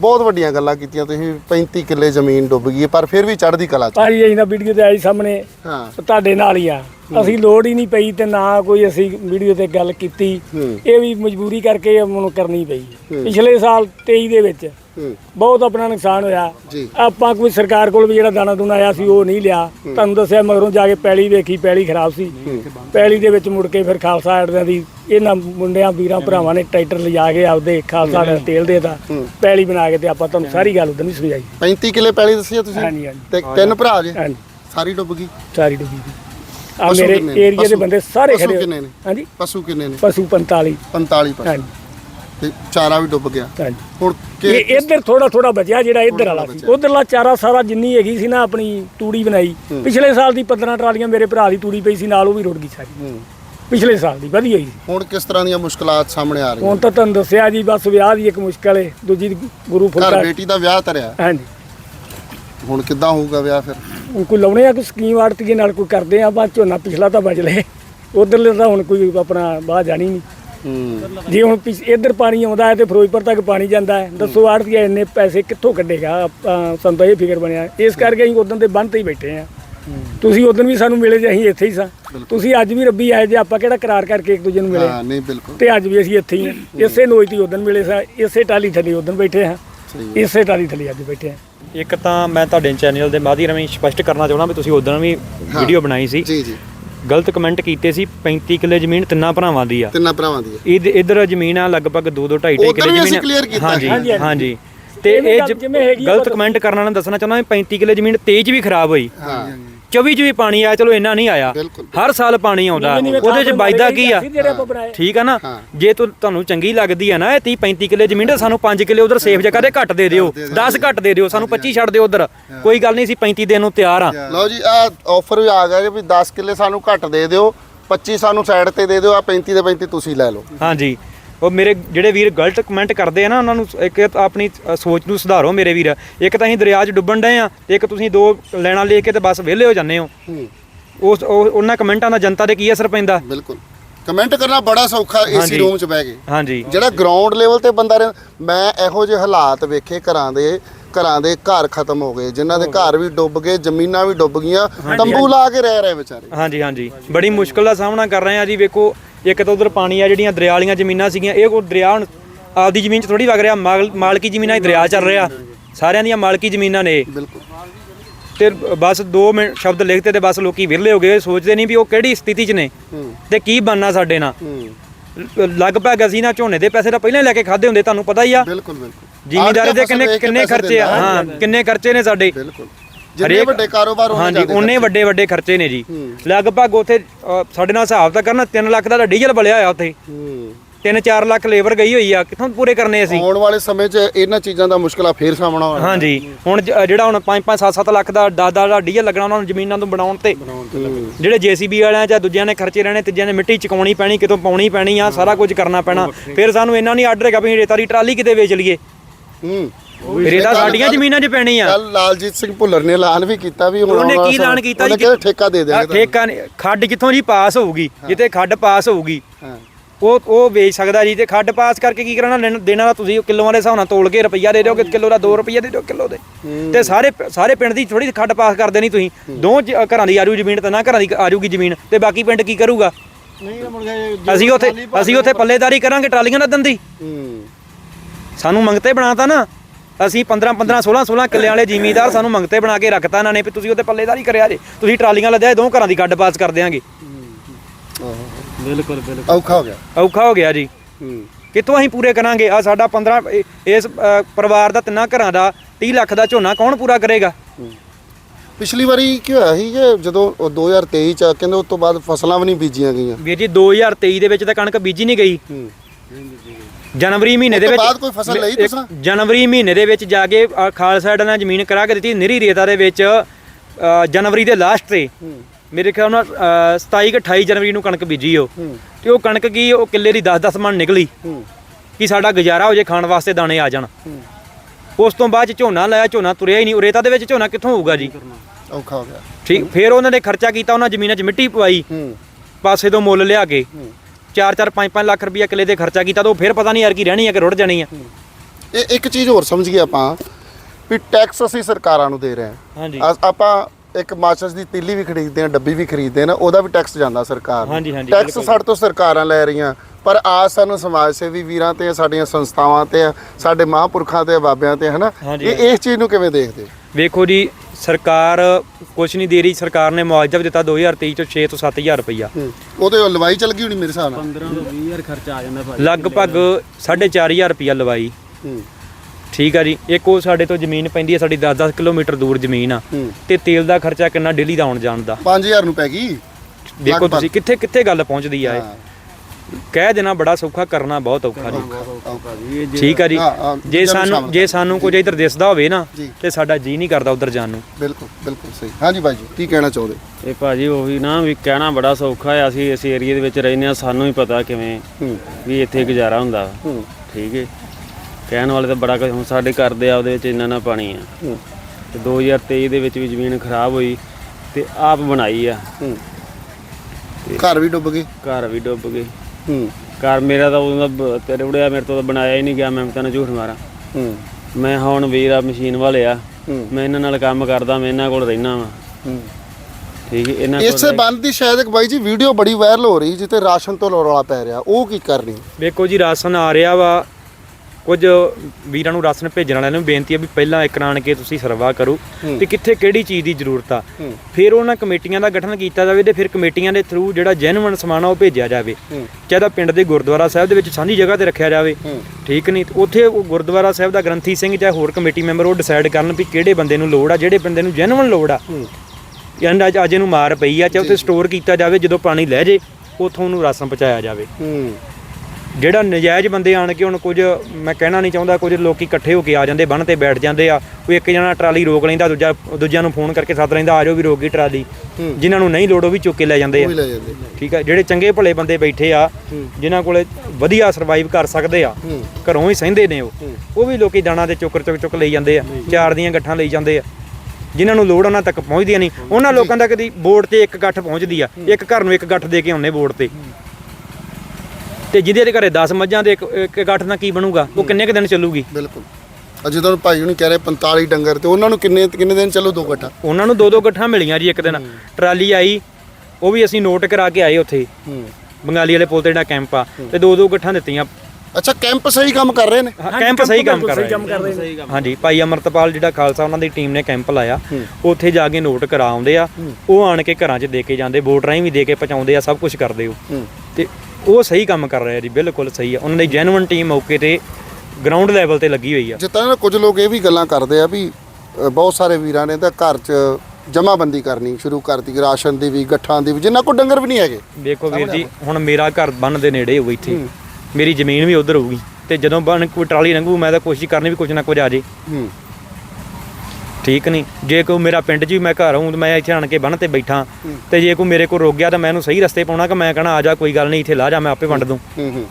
ਬਹੁਤ ਵੱਡੀਆਂ ਗੱਲਾਂ ਕੀਤੀਆਂ ਤੁਸੀਂ। 35 ਕਿੱਲੇ ਜ਼ਮੀਨ ਡੁੱਬ ਗਈ ਹੈ, ਪਰ ਫਿਰ ਵੀ ਚੜ੍ਹਦੀ ਕਲਾ ਚ। ਭਾਜੀ ਅਸੀਂ ਨਾ ਵੀਡੀਓ ਤੇ ਆਈ ਸਾਹਮਣੇ। ਹਾਂ। ਤੁਹਾਡੇ ਨਾਲ ਹੀ ਆ। ਅਸੀਂ ਲੋੜ ਹੀ ਨਹੀਂ ਪਈ ਤੇ ਨਾ ਕੋਈ ਅਸੀਂ ਵੀਡੀਓ ਤੇ ਗੱਲ ਕੀਤੀ। ਹੂੰ। ਇਹ ਵੀ ਮਜਬੂਰੀ ਕਰਕੇ ਮੈਨੂੰ ਕਰਨੀ ਪਈ। ਪਿਛਲੇ ਸਾਲ 23 ਦੇ ਵਿੱਚ ਬਹੁਤ ਆਪਣਾ ਨੁਕਸਾਨ ਹੋਇਆ। ਜੀ। ਆਪਾਂ ਕੋਈ ਸਰਕਾਰ ਕੋਲ ਵੀ ਜਿਹੜਾ ਦਾਣਾ ਦੂਣਾ ਆਇਆ ਸੀ ਉਹ ਨਹੀਂ ਲਿਆ। ਤੁਹਾਨੂੰ ਦੱਸਿਆ ਮਗਰੋਂ ਜਾ ਕੇ ਪੈਲੀ ਵੇਖੀ ਪੈਲੀ ਖਰਾਬ ਸੀ। ਪੈਲੀ ਦੇ ਵਿੱਚ ਮੁੜ ਕੇ ਫਿਰ ਖਾਲਸਾ ਐਡਾਂ ਦੀ ਇਹਨਾਂ ਮੁੰਡਿਆਂ ਵੀਰਾਂ ਭਰਾਵਾਂ ਨੇ ਟਰੈਕਟਰ ਲਿਜਾ ਕੇ ਆਪਦੇ ਖਾਲਸਾ ਦਾ ਤੇਲ ਦੇਤਾ। ਪੈਲੀ ਬਣਾ ਕੇ ਤੇ ਆਪਾਂ ਤੁਹਾਨੂੰ ਸਾਰੀ ਗੱਲ ਉਦੋਂ ਨਹੀਂ ਸਮਝਾਈ। 35 ਕਿੱਲੇ ਪੈਲੀ ਦੱਸੀ ਆ ਤੁਸੀਂ? ਹਾਂਜੀ, ਹਾਂਜੀ। ਤੇ ਤਿੰਨ ਭਰਾ ਜੇ? ਹਾਂਜੀ। ਸਾਰੀ ਡੁੱਬ ਗਈ? ਸਾਰੀ ਡੁੱਬੀ ਦੀ ਆ ਮੇਰੇ? ਏਰੀਆ ਦੇ ਬੰਦੇ ਸਾਰੇ ਖੜੇ? ਹਾਂਜੀ। ਪਸ਼ੂ ਕਿੰਨੇ ਨੇ? ਪਸ਼ੂ 45 45 ਪਸ਼ੂ। ਹਾਂਜੀ। ਤੇ ਚਾਰਾ ਵੀ ਡੁੱਬ ਗਿਆ। ਹਾਂਜੀ। ਹੁਣ ਇਹ ਇੱਧਰ ਥੋੜਾ ਥੋੜਾ ਬਚਿਆ ਜਿਹੜਾ ਇੱਧਰ ਵਾਲਾ ਸੀ। ਉਧਰਲਾ ਚਾਰਾ ਸਾਰਾ ਜਿੰਨੀ ਹੈਗੀ ਸੀ ਨਾ ਆਪਣੀ ਤੂੜੀ ਬਣਾਈ। ਪਿਛਲੇ ਸਾਲ ਦੀ 15 ਟਰਾਲੀਆਂ ਮੇਰੇ ਭਰਾ ਦੀ ਤੂੜੀ ਪਈ ਸੀ ਨਾਲ ਉਹ ਵੀ ਰੁੜ ਗਈ ਸਾਰੀ। ਪਿਛਲੇ ਸਾਲ ਦੀ ਵਧੀਆ ਹੀ ਹੁਣ ਕਿਸ ਤਰ੍ਹਾਂ ਦੀਆਂ ਮੁਸ਼ਕਲਾਂ ਸਾਹਮਣੇ ਆ ਰਹੀਆਂ? ਹੁਣ ਤਾਂ ਤੁਹਾਨੂੰ ਦੱਸਿਆ ਜੀ ਬਸ ਵਿਆਹ ਦੀ ਇੱਕ ਮੁਸ਼ਕਲ ਹੈ ਦੂਜੀ ਗੁਰੂ ਘਰ ਫੁਲਕਾ ਬੇਟੀ ਦਾ ਵਿਆਹ ਧਰਿਆ। ਹਾਂਜੀ। ਹੁਣ ਕਿੱਦਾਂ ਹੋਊਗਾ ਵਿਆਹ ਫਿਰ? ਹੁਣ ਕੋਈ ਲਾਉਣੇ ਆ ਕੋਈ ਸਕੀਮ ਆੜਤੀਏ ਨਾਲ ਕੋਈ ਕਰਦੇ ਆ ਬਾ ਝੋਨਾ ਪਿਛਲਾ ਤਾਂ ਬਚ ਲਏ ਉਧਰਲੇ ਤਾਂ ਹੁਣ ਕੋਈ ਆਪਣਾ ਬਾਹਰ ਜਾਣੀ ਨਹੀਂ ਜੇ ਹੁਣ ਪਿਛ- ਇੱਧਰ ਪਾਣੀ ਆਉਂਦਾ ਹੈ ਤੇ ਫਿਰੋਜ਼ਪੁਰ ਤੱਕ ਪਾਣੀ ਜਾਂਦਾ ਹੈ ਦੱਸੋ ਆੜਤੀਆ ਇੰਨੇ ਪੈਸੇ ਕਿੱਥੋਂ ਕੱਢੇਗਾ? ਆਪਾਂ- ਸਾਨੂੰ ਤਾਂ ਇਹ ਫਿਕਰ ਬਣਿਆ। ਇਸ ਕਰਕੇ ਅਸੀਂ ਉਦੋਂ ਦੇ ਬੰਦ ਤੇ ਹੀ ਬੈਠੇ ਆ ਤੁਸੀਂ ਉਦੋਂ ਵੀ ਸਾਨੂੰ ਮਿਲੇ ਜੇ ਅਸੀਂ ਇੱਥੇ ਹੀ ਸਾਂ। ਤੁਸੀਂ ਅੱਜ ਵੀ ਰੱਬੀ ਆਏ ਜੇ ਆਪਾਂ ਕਿਹੜਾ ਕਰਾਰ ਕਰਕੇ ਇੱਕ ਦੂਜੇ ਨੂੰ ਮਿਲੇ? ਹਾਂ ਨਹੀਂ ਬਿਲਕੁਲ। ਤੇ ਅੱਜ ਵੀ ਅਸੀਂ ਇੱਥੇ ਹੀ ਆ ਇਸੇ ਨੋਜ ਦੀ ਉਦੋਂ ਮਿਲੇ ਸਾਂ ਇਸੇ ਟਾਲੀ ਥੱਲੇ ਉਦੋਂ ਬੈਠੇ ਹਾਂ। ਸਹੀ ਇਸੇ ਟਾਲੀ ਥੱਲੇ ਅੱਜ ਬੈਠੇ ਹਾਂ। ਇੱਕ ਤਾਂ ਮੈਂ ਤੁਹਾਡੇ ਚੈਨਲ ਦੇ ਮਾਧਿਅਮ ਰਾਹੀਂ ਸਪਸ਼ਟ ਕਰਨਾ ਚਾਹੁੰਦਾ ਵੀ ਤੁਸੀਂ ਉਦੋਂ ਵੀ ਵੀਡੀਓ ਬਣਾਈ ਸੀ। ਜੀ ਜੀ। ਗਲਤ ਕਮੈਂਟ ਕੀਤੇ ਸੀ 35 ਕਿੱਲੇ ਜ਼ਮੀਨ ਤਿੰਨਾਂ ਭਰਾਵਾਂ ਦੀ ਆ। ਤਿੰਨਾਂ ਭਰਾਵਾਂ ਦੀ ਹੈ ਇਧ ਇਧਰ ਜ਼ਮੀਨ ਆ ਲਗਭਗ 2 2 2.5 ਉੱਧਰ ਕਿੱਲੇ ਵੀ ਅਸੀਂ ਜ਼ਮੀਨ clear ਕੀਤਾ ਹਾਂਜੀ ਹਾਂਜੀ, ਤੇ ਇਹ ਇਹ ਜ- ਗਲਤ ਕਮੈਂਟ ਕਰਨ ਵਾਲਾ ਨੂੰ ਦੱਸਣਾ ਚਾਹੁੰਦਾ ਵੀ 35 ਕਿੱਲੇ ਜ਼ਮੀਨ ਤੇਜ਼ ਵੀ ਖਰਾਬ ਹੋਈ। ਹਾਂ। 24 ਚ ਵੀ ਪਾਣੀ ਆਇਆ ਚਲੋ ਇੰਨਾ ਨਹੀਂ ਆਇਆ। ਬਿਲਕੁਲ। ਹਰ ਸਾਲ ਪਾਣੀ ਆਉਂਦਾ। ਉਹਦੇ ਚ ਬਣਾਏ ਕੀ ਆ? ਸੀ ਜਿਹੜੇ ਆਪਾਂ ਬਣਾਏ। ਠੀਕ ਆ ਨਾ? ਹਾਂ। ਜੇ ਤੁ- ਤੁਹਾਨੂੰ ਚੰਗੀ ਲੱਗਦੀ ਆ ਨਾ ਇਹ 30 35 ਕਿੱਲੇ ਜ਼ਮੀਨ ਤੇ ਸਾਨੂੰ 5 ਕਿੱਲੇ ਉਧਰ ਸੇਫ ਜਗ੍ਹਾ ਤੇ ਘੱਟ ਦੇ ਦਿਓ। 10 ਘੱਟ ਦੇ ਦਿਓ ਸਾਨੂੰ 25 ਛੱਡ ਦਿਓ ਉਧਰ। ਕੋਈ ਗੱਲ ਨਹੀਂ ਅਸੀਂ 35 ਦੇਣ ਨੂੰ ਤਿਆਰ ਆ। ਲਓ ਜੀ ਆ ਆਫਰ ਵੀ ਆ ਗਿਆ ਜੀ ਵੀ 10 ਕਿੱਲੇ ਸਾਨੂੰ ਘੱਟ ਦੇ ਦਿਓ 25 ਸਾਨੂੰ ਸਾਈਡ ਤੇ ਦੇ ਦਿਓ ਆ 35 ਦੇ 35 ਤੁਸੀਂ ਲੈ ਲਓ। ਹਾਂਜੀ। ਉਹ ਮੇਰੇ ਜਿਹੜੇ ਵੀਰ ਗਲਤ ਕਮੈਂਟ ਕਰਦੇ ਆ ਨਾ ਉਹਨਾਂ ਨੂੰ ਇੱਕ ਤਾਂ ਆਪਣੀ ਸੋਚ ਨੂੰ ਸੁਧਾਰੋ ਮੇਰੇ ਵੀਰ। ਇੱਕ ਤਾਂ ਅਸੀਂ ਦਰਿਆ 'ਚ ਡੁੱਬਣ ਡਏ ਆ ਤੇ ਇੱਕ ਤੁਸੀਂ ਦੋ ਲੈਣਾ ਲੈ ਕੇ ਤੇ ਬਸ ਵਿਹਲੇ ਹੋ ਜਾਂਦੇ ਹੋ। ਹੂੰ। ਉਸ ਉਹ- ਉਹਨਾਂ ਕਮੈਂਟਾਂ ਦਾ ਜਨਤਾ ਤੇ ਕੀ ਅਸਰ ਪੈਂਦਾ? ਬਿਲਕੁਲ। ਕਮੈਂਟ ਕਰਨਾ ਬੜਾ ਸੌਖਾ ਏਸੀ ਹਾਂਜੀ। ਰੂਮ 'ਚ ਬਹਿ ਕੇ। ਹਾਂਜੀ। ਜਿਹੜਾ ਗਰਾਊਂਡ ਲੈਵਲ ਤੇ ਬੰਦਾ ਰਹਿ- ਮੈਂ ਇਹੋ ਜਿਹੇ ਹਾਲਾਤ ਵੇਖੇ ਘਰਾਂ ਦੇ ਘਰਾਂ ਦੇ ਘਰ ਖਤਮ ਹੋ ਗਏ ਜਿਨ੍ਹਾਂ ਦੇ ਘਰ ਵੀ ਡੁੱਬ ਗਏ ਜ਼ਮੀਨਾਂ ਵੀ ਡੁੱਬ ਗਈਆਂ ਤੰਬੂ ਲਾ ਕੇ ਰਹਿ ਰਹੇ ਵਿਚਾਰੇ। ਹਾਂਜੀ ਹਾਂਜੀ। ਬੜੀ ਮੁਸ਼ਕਲ ਦਾ ਸਾਹਮਣਾ ਕਰ ਰਹੇ ਆ ਜੀ ਵੇਖੋ ਇੱਕ ਤਾਂ ਉਧਰ ਪਾਣੀ ਆ ਜਿਹੜੀਆਂ ਦਰਿਆ ਵਾਲੀਆਂ ਜ਼ਮੀਨਾਂ ਸੀਗੀਆਂ ਇਹ ਉਹ ਦਰਿਆ ਹੁਣ ਆਪਦੀ ਜ਼ਮੀਨ 'ਚ ਥੋੜੀ ਵਗ ਰਿਹਾ ਮਾਲ- ਮਾਲਕੀ ਜ਼ਮੀਨਾਂ 'ਚ ਦਰਿਆ ਚੱਲ ਰਿਹਾ। ਸਾਰਿਆਂ ਦੀਆਂ ਮਾਲਕੀ ਜ਼ਮੀਨਾਂ ਨੇ। ਇਹ। ਬਿਲਕੁਲ। ਤੇ ਬਸ 2 ਮਿੰਟ ਸ਼ਬਦ ਲਿਖਤੇ ਤੇ ਬਸ ਲੋਕੀ ਵਿਰਲੇ ਹੋ ਗਏ ਸੋਚਦੇ ਨਹੀਂ ਵੀ ਉਹ ਕਿਹੜੀ ਸਥਿਤੀ 'ਚ ਨੇ ਹੂੰ। ਤੇ ਕੀ ਬਣਨਾ ਸਾਡੇ ਨਾਲ। ਹੂੰ ਲ- ਲਗਭਗ ਅਸੀਂ ਨਾ ਝੋਨੇ ਦੇ ਪੈਸੇ ਤਾਂ ਪਹਿਲਾਂ ਹੀ ਲੈ ਕੇ ਖਾਦੇ ਹੁੰਦੇ ਤੁਹਾਨੂੰ ਪਤਾ ਹੀ ਆ। ਬਿਲਕੁਲ ਬਿਲਕੁਲ। ਜ਼ਿਮੀਂਦਾਰੀ ਦੇ ਕਿੰਨੇ ਕੇ ਕਿੰਨੇ ਖਰਚੇ ਆ। ਹਾਂ ਕਿੰਨੇ ਖਰਚੇ ਨੇ ਸਾਡੇ। ਬਿਲਕੁਲ। ਜਿੰਨੇ ਹਰੇਕ- ਵੱਡੇ ਕਾਰੋਬਾਰ ਉਹਨੇ ਹਾਂਜੀ ਉਹਨੇ। ਵੱਡੇ ਵੱਡੇ ਖਰਚੇ ਨੇ ਜੀ। ਲਗਭਗ ਉਥੇ ਸਾਡੇ ਨਾਲ ਹਿਸਾਬ ਤਾਂ ਕਰਨਾ 3 ਲੱਖ ਦਾ ਡੀਜ਼ਲ ਬਲਿਆ ਹੋਇਆ ਉਥੇ। ਹੂੰ। 3-4 ਲੱਖ ਲੇਬਰ ਗਈ ਹੋਈ ਆ ਕਿੱਥੋਂ ਪੂਰੇ ਕਰਨੇ ਅਸੀਂ? ਆਉਣ ਵਾਲੇ ਸਮੇਂ 'ਚ ਇਹਨਾਂ ਚੀਜ਼ਾਂ ਦਾ ਮੁਸ਼ਕਲਾ ਫੇਰ ਸਾਹਮਣਾ ਹੋਣਾ। ਹਾਂਜੀ। ਹੁਣ ਜ- ਜਿਹੜਾ ਹੁਣ 5-5 7-7 ਲੱਖ ਦਾ 10 ਦਾ ਡੀਜ਼ਲ ਲੱਗਣਾ ਉਹਨਾਂ ਨੂੰ ਜ਼ਮੀਨਾਂ ਤੋਂ ਬਣਾਉਣ ਤੇ। ਜਿਹੜੇ ਜੀਸੀਬੀ ਵਾਲਿਆਂ ਜਾਂ ਦੂਜਿਆਂ ਨੇ ਖਰਚੇ ਰਹਿਣੇ ਤੀਜਿਆਂ ਨੇ ਮਿੱਟੀ ਚਕਾਉਣੀ ਪੈਣੀ ਕਿਤੋਂ ਪਾਉਣੀ ਪੈਣੀ ਆ ਸਾਰਾ ਕੁਝ ਕਰਨਾ ਪੈਣਾ। ਫਿਰ ਸਾਨੂੰ ਇੰਨਾ ਨਹੀਂ ਆਰਡਰ ਹੈਗਾ ਵੀ ਰੇਤਾ ਦੀ ਟਰਾਲੀ ਕਿਤੇ ਵੇਚ ਲਈਏ। ਹੂੰ। ਰੇਤਾ ਸਾਡੀਆਂ ਜ਼ਮੀਨਾਂ 'ਚ ਪੈਣੀ ਆ। ਕੱਲ ਲਾਲਜੀਤ ਸਿੰਘ ਭੁੱਲਰ ਨੇ ਐਲਾਨ ਵੀ ਕੀਤਾ ਵੀ ਹੁਣ ਉਹਨੇ ਕੀ ਐਲਾਨ ਕੀਤਾ ਜੀ? ਕਿਹਾ ਠੇਕਾ ਦੇ ਦੇਣਗੇ। ਠੇਕਾ ਖੱਡ ਕਿੱਥੋਂ ਜੀ ਪਾਸ ਹੋਊਗੀ ਜਿੱਥੇ ਖੱਡ ਪਾਸ ਹੋਊਗੀ ਉਹ ਉਹ ਵੇਚ ਸਕਦਾ ਜੀ। ਤੇ ਖੱਡ ਪਾਸ ਕਰਕੇ ਕੀ ਕਰਨਾ ਦੇਣਾ ਦਾ ਤੁਸੀਂ ਕਿਲੋਆਂ ਦੇ ਹਿਸਾਬ ਨਾਲ ਤੋਲ ਕੇ ਰੁਪਈਆ ਦੇ ਦਿਓਗੇ ਕਿਲੋ ਦਾ 2 ਰੁਪਈਆ ਦੇ ਦਿਓ ਕਿਲੋ ਦੇ। ਤੇ ਸਾਰੇ ਸਾਰੇ ਪਿੰਡ ਦੀ ਥੋੜੀ ਖੱਡ ਪਾਸ ਕਰਦੇ ਨਹੀਂ ਤੁਸੀਂ। ਦੋ ਘਰਾਂ ਦੀ ਆਜੂ ਜ਼ਮੀਨ ਤੇ ਨਾ ਘਰਾਂ ਦੀ ਆਜੂਗੀ ਜ਼ਮੀਨ। ਤੇ ਬਾਕੀ ਪਿੰਡ ਕੀ ਕਰੂਗਾ? ਅਸੀਂ ਉੱਥੇ ਅਸੀਂ ਉੱਥੇ ਪੱਲੇਦਾਰੀ ਕਰਾਂਗੇ ਟਰਾਲੀਆਂ ਲੱਦਣ ਦੀ। ਸਾਨੂੰ ਮੰਗਤੇ ਬਣਾਤਾ ਨਾ। ਅਸੀਂ 15 15 16 16 ਕਿੱਲੇ ਵਾਲੇ ਜ਼ਿਮੀਂਦਾਰ ਸਾਨੂੰ ਮੰਗਤੇ ਬਣਾ ਕੇ ਰੱਖਤਾ ਇਹਨਾਂ ਨੇ ਵੀ ਤੁਸੀਂ ਉੱਥੇ ਪੱਲੇਦਾਰੀ ਕਰਿਆ ਜੇ। ਤੁਸੀਂ ਟਰਾਲੀਆਂ ਲੱਦਿਆ ਦੋ ਘਰਾਂ ਦੀ ਖੱਡ ਪਾਸ ਕਰ ਦਿਆਂਗੇ। ਬਿਲਕੁਲ ਬਿਲਕੁਲ। ਔਖਾ ਹੋ ਗਿਆ। ਔਖਾ ਹੋ ਗਿਆ ਜੀ। ਕਿੱਥੋਂ ਅਸੀਂ ਪੂਰੇ ਕਰਾਂਗੇ? ਆ ਸਾਡਾ 15 ਇਹ- ਇਸ ਪਰਿਵਾਰ ਦਾ ਤਿੰਨਾਂ ਘਰਾਂ ਦਾ 30 ਲੱਖ ਦਾ ਝੋਨਾ ਕੌਣ ਪੂਰਾ ਕਰੇਗਾ? ਪਿਛਲੀ ਵਾਰੀ ਕੀ ਹੋਇਆ ਸੀ ਕਿ ਜਦੋਂ ਉਹ 2023 ਚ ਕਹਿੰਦੇ ਉਸ ਤੋਂ ਬਾਅਦ ਫਸਲਾਂ ਵੀ ਨਹੀਂ ਬੀਜੀਆਂ ਗਈਆਂ। ਵੀਰ ਜੀ 2023 ਦੇ ਵਿੱਚ ਤਾਂ ਕਣਕ ਬੀਜੀ ਨਹੀਂ ਗਈ। ਹੂੰ। ਜਨਵਰੀ ਮਹੀਨੇ ਦੇ ਵਿੱਚ ਬਾਅਦ ਕੋਈ ਫਸਲ ਲਈ ਤੁਸੀਂ? ਜਨਵਰੀ ਮਹੀਨੇ ਦੇ ਵਿੱਚ ਜਾ ਕੇ ਖਾਲਸਾ ਸਾਈਡ ਨਾਲ ਜ਼ਮੀਨ ਕਰਾ ਕੇ ਦਿੱਤੀ ਨਿਰੀ ਰੇਤਾ ਦੇ ਵਿੱਚ ਜਨਵਰੀ ਦੇ ਲਾਸਟ ਤੇ ਮੇਰੇ ਖਿਆਲ ਨਾਲ ਅ, 27 ਕਿ 28 ਜਨਵਰੀ ਨੂੰ ਕਣਕ ਬੀਜੀ ਉਹ। ਹੂੰ। ਤੇ ਉਹ ਕਣਕ ਕੀ ਉਹ ਕਿੱਲੇ ਦੀ 10-10 ਮਣ ਨਿਕਲੀ। ਕਿ ਸਾਡਾ ਗੁਜ਼ਾਰਾ ਹੋ ਜੇ ਖਾਣ ਵਾਸਤੇ ਦਾਣੇ ਆ ਜਾਣ। ਉਸ ਤੋਂ ਬਾਅਦ ਝੋਨਾ ਲਾਇਆ ਝੋਨਾ ਤੁਰਿਆ ਹੀ ਨਹੀਂ। ਉਹ ਰੇਤਾ ਦੇ ਵਿੱਚ ਝੋਨਾ ਕਿੱਥੋਂ ਹੋਊਗਾ ਜੀ? ਔਖਾ ਹੋ ਗਿਆ। ਠੀਕ ਫਿਰ ਉਹਨਾਂ ਨੇ ਖਰਚਾ ਕੀਤਾ ਉਹਨਾਂ ਜ਼ਮੀਨਾਂ 'ਚ ਮਿੱਟੀ ਪਵਾਈ। ਪਾਸੇ ਤੋਂ ਮੁੱਲ ਲਿਆ ਕੇ। 4-4 5-5 ਲੱਖ ਰੁਪਈਆ ਕਿੱਲੇ ਤੇ ਖਰਚਾ ਕੀਤਾ ਤਾਂ ਉਹ ਫਿਰ ਪਤਾ ਨਹੀਂ ਯਾਰ ਕੀ ਰਹਿਣੀ ਹੈ ਕਿ ਰੁੜ ਜਾਣੀ ਹੈ ਇਹ ਇੱਕ ਚੀਜ਼ ਹੋਰ ਸਮਝ ਗਏ ਆਪਾਂ ਵੀ ਟੈਕਸ ਅਸੀਂ ਸਰਕਾਰਾਂ ਨੂੰ ਦੇ ਰਹੇ ਹਾਂ। ਹਾਂਜੀ। ਆਪਾਂ ਇੱਕ ਮਾਚਸ ਦੀ ਤੀਲੀ ਵੀ ਖਰੀਦਦੇ ਆ ਡੱਬੀ ਵੀ ਖਰੀਦਦੇ ਆ ਉਹਦਾ ਵੀ ਟੈਕਸ ਜਾਂਦਾ ਸਰਕਾਰ ਨੂੰ। ਹਾਂਜੀ, ਹਾਂਜੀ, ਟੈਕਸ। ਸਾਡੇ ਤੋਂ ਸਰਕਾਰਾਂ ਲੈ ਰਹੀਆਂ ਪਰ ਆਸ ਸਾਨੂੰ ਸਮਾਜ ਸੇਵੀ ਵੀਰਾਂ ਤੇ ਸਾਡੀਆਂ ਸੰਸਥਾਵਾਂ ਤੇ ਸਾਡੇ ਮਹਾਂਪੁਰਖਾਂ ਤੇ ਬਾਬਿਆਂ ਤੇ ਹਨਾ? ਇਹ ਇਸ ਚੀਜ਼ ਨੂੰ ਕਿਵੇਂ ਦੇਖਦੇ? ਵੇਖੋ ਜੀ ਸਰਕਾਰ ਕੁਛ ਨਹੀਂ ਦੇ ਰਹੀ ਸਰਕਾਰ ਨੇ ਮੁਆਵਜ਼ਾ ਵੀ ਦਿੱਤਾ 2023 ਤੋਂ 6 ਤੋਂ 7000 ਰੁਪਈਆ। ਹੂੰ। ਉਹਦੇ ਲਵਾਈ ਚੱਲ ਗਈ ਹੋਣੀ ਮੇਰੇ ਹਿਸਾਬ ਨਾਲ? 15 ਤੋਂ 20000 ਖਰਚਾ ਆ ਜਾਂਦਾ ਭਾਜੀ। ਲਗਭਗ 4500 ਰੁਪਈਆ ਲਵਾਈ। ਹੂੰ। ਠੀਕ ਆ ਜੀ। ਇੱਕ ਉਹ ਸਾਡੇ ਤੋਂ ਜ਼ਮੀਨ ਪੈਂਦੀ ਹੈ ਸਾਡੀ 10-10 ਕਿਲੋਮੀਟਰ ਦੂਰ ਜ਼ਮੀਨ ਆ। ਤੇ ਤੇਲ ਦਾ ਖਰਚਾ ਕਿੰਨਾ ਡੇਲੀ ਦਾ ਆਉਣ ਜਾਣ ਦਾ। 5000 ਨੂੰ ਪੈ ਗਈ? ਦੇਖੋ। ਤੁਸੀਂ ਕਿੱਥੇ ਕਿੱਥੇ ਗੱਲ ਪਹੁੰਚਦੀ ਆ ਇਹ। ਕਹਿ ਦੇਣਾ ਬੜਾ ਸੌਖਾ ਕਰਨਾ ਬਹੁਤ ਔਖਾ ਜੀ। ਠੀਕ ਆ ਜੀ। ਜੇ ਸਾਨੂੰ ਜੇ ਸਾਨੂੰ ਕੁਝ ਇੱਧਰ ਦਿਸਦਾ ਹੋਵੇ ਨਾ ਜੀ। ਤੇ ਸਾਡਾ ਜੀ ਨਹੀਂ ਕਰਦਾ ਉਧਰ ਜਾਣ ਨੂੰ। ਬਿਲਕੁਲ ਬਿਲਕੁਲ ਸਹੀ। ਹਾਂਜੀ ਬਾਈ ਜੀ ਕੀ ਕਹਿਣਾ ਚਾਹੁੰਦੇ? ਇਹ ਭਾਜੀ ਉਹੀ ਨਾ ਵੀ ਕਹਿਣਾ ਬੜਾ ਸੌਖਾ ਆ। ਅਸੀਂ ਇਸ ਏਰੀਆ ਦੇ ਵਿੱਚ ਰਹਿੰਦੇ ਆ ਸਾਨੂੰ ਹੀ ਪਤਾ ਕਿਵੇਂ ਹੂੰ। ਵੀ ਇੱਥੇ ਗੁਜ਼ਾਰਾ ਹੁੰਦਾ। ਹੂੰ। ਠੀਕ ਹੈ ਕਹਿਣ ਵਾਲੇ ਤਾਂ ਬੜਾ ਕੁਝ ਹੁਣ ਸਾਡੇ ਘਰ ਦੇ ਆਪਦੇ ਵਿੱਚ ਇੰਨਾ ਨਾ ਪਾਣੀ ਆ। ਹੂੰ। ਤੇ 2023 ਦੇ ਵਿੱਚ ਵੀ ਜ਼ਮੀਨ ਖਰਾਬ ਹੋਈ ਤੇ ਆਪ ਬਣਾਈ ਆ। ਹੂੰ। ਘਰ ਵੀ ਡੁੱਬ ਗਏ? ਘਰ ਵੀ ਡੁੱਬ ਗਏ। ਹੂੰ। ਘਰ ਮੇਰਾ ਤਾਂ ਉਹਦਾ ਬ- ਤੇਰੇ ਉੜਿਆ ਮੇਰੇ ਤੋਂ ਤਾਂ ਬਣਾਇਆ ਹੀ ਨਹੀਂ ਗਿਆ ਮੈਂ ਤੈਨੂੰ ਝੂਠ ਮਾਰਾਂ। ਹੂੰ। ਮੈਂ ਹੁਣ ਵੀਰ ਆ ਮਸ਼ੀਨ ਵਾਲੇ ਆ। ਮੈਂ ਇਹਨਾਂ ਨਾਲ ਕੰਮ ਕਰਦਾ ਮੈਂ ਇਹਨਾਂ ਕੋਲ ਰਹਿਣਾ ਵਾਂ। ਹੂੰ। ਠੀਕ ਹੈ ਇਹਨਾਂ ਇਸੇ ਬੰਦ ਦੀ ਸ਼ਾਇਦ ਇੱਕ ਬਾਈ ਜੀ ਵੀਡੀਓ ਬੜੀ ਵਾਇਰਲ ਹੋ ਰਹੀ ਜਿੱਤੇ ਰਾਸ਼ਨ ਤੋਂ ਰੌਲਾ ਪੈ ਰਿਹਾ। ਉਹ ਕੀ ਕਰ ਰਹੀ? ਵੇਖੋ ਜੀ ਰਾਸ਼ਨ ਆ ਰਿਹਾ ਵਾ। ਕੁਝ ਵੀਰਾਂ ਨੂੰ ਰਾਸ਼ਨ ਭੇਜਣ ਵਾਲਿਆਂ ਨੂੰ ਬੇਨਤੀ ਹੈ ਵੀ ਪਹਿਲਾਂ ਇੱਕ ਆਣ ਕੇ ਤੁਸੀਂ ਸਰਵਾ ਕਰੋ। ਤੇ ਕਿੱਥੇ ਕਿਹੜੀ ਚੀਜ਼ ਦੀ ਜ਼ਰੂਰਤ ਆ। ਫਿਰ ਉਹਨਾਂ ਕਮੇਟੀਆਂ ਦਾ ਗਠਨ ਕੀਤਾ ਜਾਵੇ ਤੇ ਫਿਰ ਕਮੇਟੀਆਂ ਦੇ ਥਰੂ ਜਿਹੜਾ ਜੈਨੂਇਨ ਸਮਾਨ ਆ ਉਹ ਭੇਜਿਆ ਜਾਵੇ। ਚਾਹੇ ਤਾਂ ਪਿੰਡ ਦੇ ਗੁਰਦੁਆਰਾ ਸਾਹਿਬ ਦੇ ਵਿੱਚ ਸਾਂਝੀ ਜਗ੍ਹਾ ਤੇ ਰੱਖਿਆ ਜਾਵੇ। ਠੀਕ ਨਹੀਂ? ਉੱਥੇ ਉਹ ਗੁਰਦੁਆਰਾ ਸਾਹਿਬ ਦਾ ਗ੍ਰੰਥੀ ਸਿੰਘ ਚਾਹੇ ਹੋਰ ਕਮੇਟੀ ਮੈਂਬਰ ਉਹ ਡਿਸਾਈਡ ਕਰਨ ਵੀ ਕਿਹੜੇ ਬੰਦੇ ਨੂੰ ਲੋੜ ਆ ਜਿਹੜੇ ਬੰਦੇ ਨੂੰ ਜੈਨੂਇਨ ਲੋੜ ਆ। ਯਾਨੀ ਅੱਜ ਅੱਜ ਇਹਨੂੰ ਮਾਰ ਪਈ ਆ ਚਾਹੇ ਉੱਥੇ ਸਟੋਰ ਕੀਤਾ ਜਾਵੇ ਜਦੋਂ ਪਾਣੀ ਲੈ ਜੇ ਉਥੋਂ ਉਹਨੂੰ ਰਾਸ਼ਨ ਪਹੁੰਚਾਇਆ ਜਾਵੇ। ਹੂੰ। ਜਿਹੜਾ ਨਜਾਇਜ਼ ਬੰਦੇ ਆਣ ਕੇ ਹੁਣ ਕੁਝ ਮੈਂ ਕਹਿਣਾ ਨਹੀਂ ਚਾਹੁੰਦਾ ਕੁਝ ਲੋਕੀ ਇਕੱਠੇ ਹੋ ਕੇ ਆ ਜਾਂਦੇ ਬੰਨ ਤੇ ਬੈਠ ਜਾਂਦੇ ਆ ਕੋਈ ਇੱਕ ਜਣਾ ਟਰਾਲੀ ਰੋਕ ਲੈਂਦਾ ਦੂਜਾ ਦੂਜਿਆਂ ਨੂੰ ਫੋਨ ਕਰਕੇ ਸੱਦ ਲੈਂਦਾ ਆ ਜਾਓ ਵੀ ਰੋਕ ਗਈ ਟਰਾਲੀ। ਜਿਨ੍ਹਾਂ ਨੂੰ ਨਹੀਂ ਲੋੜ ਉਹ ਵੀ ਚੁੱਕ ਕੇ ਲੈ ਜਾਂਦੇ ਆ। ਠੀਕ ਆ ਜਿਹੜੇ ਚੰਗੇ ਭਲੇ ਬੰਦੇ ਬੈਠੇ ਆ। ਜਿਨ੍ਹਾਂ ਕੋਲੇ ਵਧੀਆ ਸਰਵਾਈਵ ਕਰ ਸਕਦੇ ਆ ਘਰੋਂ ਹੀ ਸਹਿੰਦੇ ਨੇ ਉਹ। ਉਹ ਵੀ ਲੋਕੀ ਦਾਣਾ ਤੇ ਚੁੱਕਰ ਚੁੱਕ ਚੁੱਕ ਲਈ ਜਾਂਦੇ ਆ ਚਾਰ ਦੀਆਂ ਗੱਠਾਂ ਲਈ ਜਾਂਦੇ ਆ। ਜਿਨ੍ਹਾਂ ਨੂੰ ਲੋੜ ਉਹਨਾਂ ਤੱਕ ਪਹੁੰਚਦੀਆਂ ਨਹੀਂ। ਉਹਨਾਂ ਲੋਕਾਂ ਦਾ ਕਦੀ ਬੋਰਡ ਤੇ ਇੱਕ ਗੱਠ ਪਹੁੰਚਦੀ ਆ। ਇੱਕ ਘਰ ਨੂੰ ਇੱਕ ਗੱਠ ਦੇ ਕੇ ਆਉਂਦੇ ਬੋਰਡ ਤੇ। ਤੇ ਜਿਹਦੇ ਦੇ ਘਰੇ 10 ਮੱਝਾਂ ਦੇ ਇੱਕ ਇੱਕ ਗੱਠ ਨਾਲ ਕੀ ਬਣੂਗਾ? ਉਹ ਕਿੰਨੇ ਕੁ ਦਿਨ ਚੱਲੂਗੀ? ਬਿਲਕੁਲ। ਅਜੇ ਤੁਹਾਨੂੰ ਭਾਈ ਹੁਣੀ ਕਹਿ ਰਹੇ 45 ਡੰਗਰ ਤੇ ਉਹਨਾਂ ਨੂੰ ਕਿੰਨੇ ਕਿੰਨੇ ਦਿਨ ਚੱਲੋ ਦੋ ਇਕੱਠਾ ਉਹਨਾਂ ਨੂੰ ਦੋ ਦੋ ਗੱਠਾਂ ਮਿਲੀਆਂ ਜੀ ਇੱਕ ਦਿਨ। ਟਰਾਲੀ ਆਈ ਉਹ ਵੀ ਅਸੀਂ ਨੋਟ ਕਰਾ ਕੇ ਆਏ ਉੱਥੇ। ਹੂੰ। ਬੰਗਾਲੀ ਵਾਲੇ ਪੁਲ ਤੇ ਜਿਹੜਾ ਕੈਂਪ ਆ ਤੇ ਦੋ ਦੋ ਗੱਠਾਂ ਦਿੱਤੀਆਂ। ਅੱਛਾ ਕੈਂਪ ਸਹੀ ਕੰਮ ਕਰ ਰਹੇ ਨੇ? ਹਾਂ, ਕੈਂਪ ਸਹੀ ਕੰਮ ਕਰ ਰਿਹਾ ਨੇ। ਹਾਂਜੀ ਭਾਈ ਅਮਰਤਪਾਲ ਜਿਹੜਾ ਖਾਲਸਾ ਉਹਨਾਂ ਦੀ ਟੀਮ ਨੇ ਕੈਂਪ ਲਾਇਆ। ਉੱਥੇ ਜਾ ਕੇ ਨੋਟ ਕਰਾ ਆਉਂਦੇ ਆ ਉਹ ਆਣ ਕੇ ਘਰਾਂ 'ਚ ਦੇ ਕੇ ਜਾਂਦੇ ਵੋਟ ਰਾਹੀਂ ਵੀ ਦੇ ਕੇ ਪਹੁੰਚਾਉਂਦੇ ਆ ਸਭ ਕੁਝ ਕਰਦੇ ਉਹ। ਹੂੰ। ਤੇ ਉਹ ਸਹੀ ਕੰਮ ਕਰ ਰਿਹਾ ਜੀ ਬਿਲਕੁਲ ਸਹੀ ਆ। ਉਹਨਾਂ ਦੀ ਜੈਨੂਇਨ ਟੀਮ ਮੌਕੇ ਤੇ ਗਰਾਊਂਡ ਲੈਵਲ ਤੇ ਲੱਗੀ ਹੋਈ ਆ। ਜਿੱਦਾਂ ਨਾ ਕੁਝ ਲੋਕ ਇਹ ਵੀ ਗੱਲਾਂ ਕਰਦੇ ਆ ਵੀ ਅ, ਬਹੁਤ ਸਾਰੇ ਵੀਰਾਂ ਨੇ ਤਾਂ ਘਰ 'ਚ ਜਮਾਬੰਦੀ ਕਰਨੀ ਸ਼ੁਰੂ ਕਰਤੀ ਰਾਸ਼ਨ ਦੀ ਵੀ ਗੱਠਾਂ ਦੀ ਵੀ ਜਿੰਨਾ ਕੋ ਡੰਗਰ ਵੀ ਨਹੀਂ ਹੈਗੇ। ਦੇਖੋ ਵੀਰ ਜੀ ਹੁਣ ਮੇਰਾ ਘਰ ਬੰਨ ਦੇ ਨੇੜੇ ਹੋਊ ਇੱਥੇ। ਮੇਰੀ ਜ਼ਮੀਨ ਵੀ ਉਧਰ ਹੋਊਗੀ। ਤੇ ਜਦੋਂ ਬੰਨ ਕੋਈ ਟਰਾਲੀ ਲੰਘੂ ਮੈਂ ਤਾਂ ਕੋਸ਼ਿਸ਼ ਕਰਨੀ ਵੀ ਕੁਝ ਨਾ ਕੁਝ ਆ ਜੇ। ਹੂੰ। ਠੀਕ ਨਹੀਂ। ਜੇ ਕੋਈ ਮੇਰਾ ਪਿੰਡ ਵੀ ਮੈਂ ਘਰ ਆਉਂ ਮੈਂ ਇੱਥੇ ਆਣ ਕੇ ਬੰਨ ਤੇ ਬੈਠਾ ਤੇ ਜੇ ਕੋਈ ਮੇਰੇ ਕੋਲ ਰੁਕ ਗਿਆ ਤਾਂ ਮੈਂ ਇਹਨੂੰ ਸਹੀ ਰਸਤੇ ਪਾਉਣਾ ਕਿ ਮੈਂ ਕਹਣਾ ਆ ਜਾ ਕੋਈ ਗੱਲ ਨਹੀਂ ਇੱਥੇ ਲਾ ਜਾ ਮੈਂ ਆਪੇ ਵੰਡ ਦੂੰ। ਹੂੰ ਹੂੰ।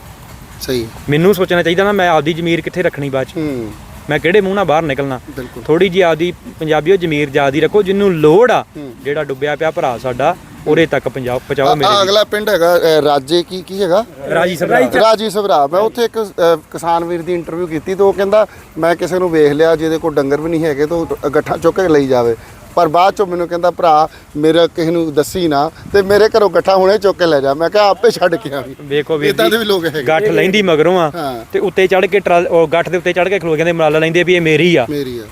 ਸਹੀ ਮੈਨੂੰ ਸੋਚਣਾ ਚਾਹੀਦਾ ਨਾ ਮੈਂ ਆਪਦੀ ਜ਼ਮੀਰ ਕਿੱਥੇ ਰੱਖਣੀ ਬਾਅਦ 'ਚ। ਹੂੰ। ਮੈਂ ਕਿਹੜੇ ਮੂੰਹ ਨਾਲ ਬਾਹਰ ਨਿਕਲਣਾ। ਬਿਲਕੁਲ। ਥੋੜੀ ਜੀ ਆਪਦੀ ਪੰਜਾਬੀਓ ਜ਼ਮੀਰ ਜਿਆਦੀ ਰੱਖੋ ਜਿੰਨੂੰ ਲੋੜ ਆ ਹੂੰ। ਜਿਹੜਾ ਡੁੱਬਿਆ ਪਿਆ ਭਰਾ ਸਾਡਾ ਉਹਦੇ ਤੱਕ ਪੰਜਾਬ ਪਹੁੰਚਾਓ ਆ ਮੇਰੇ ਅਗਲਾ ਪਿੰਡ ਹੈਗਾ ਅ, ਰਾਜੇ ਕੀ ਕੀ ਹੈਗਾ? ਰਾਜੀ ਸਰਦਾਰ ਰਾਜੀ ਸਭਰਾ। ਮੈਂ ਉੱਥੇ ਇੱਕ ਅ, ਕਿਸਾਨ ਵੀਰ ਦੀ ਇੰਟਰਵਿਊ ਕੀਤੀ ਤੇ ਉਹ ਕਹਿੰਦਾ ਮੈਂ ਕਿਸੇ ਨੂੰ ਵੇਖ ਲਿਆ ਜਿਹਦੇ ਕੋਲ ਡੰਗਰ ਵੀ ਨਹੀਂ ਹੈਗੇ ਤਾਂ ਉਹ ਗੱਠਾਂ ਚੁੱਕ ਕੇ ਲਈ ਜਾਵੇ। ਪਰ ਬਾਅਦ ਚੋਂ ਮੈਨੂੰ ਕਹਿੰਦਾ ਭਰਾ ਮੇਰਾ ਕਿਸੇ ਨੂੰ ਦੱਸੀ ਨਾ ਤੇ ਮੇਰੇ ਘਰੋਂ ਗੱਠਾਂ ਹੁਣੇ ਚੁੱਕ ਕੇ ਲੈ ਜਾ। ਮੈਂ ਕਿਹਾ ਆਪੇ ਛੱਡ ਕੇ ਆਵੀਂ। ਵੇਖੋ ਵੀਰ ਇਦਾਂ ਦੇ ਵੀ ਜੀ ਲੋਕ ਹੈਗੇ। ਗੱਠ ਲੈਂਦੀ ਮਗਰੋਂ ਆ ਹਾਂ। ਤੇ ਉੱਤੇ ਚੜ ਕੇ ਟਰਾਲ ਉਹ ਗੱਠ ਦੇ ਉੱਤੇ ਚੜ ਕੇ ਖਲੋ ਜਾਂਦੇ ਮਲਾਲਾ ਲੈਂਦੇ ਵੀ ਇਹ ਮੇਰੀ ਆ। ਮੇਰੀ ਆ।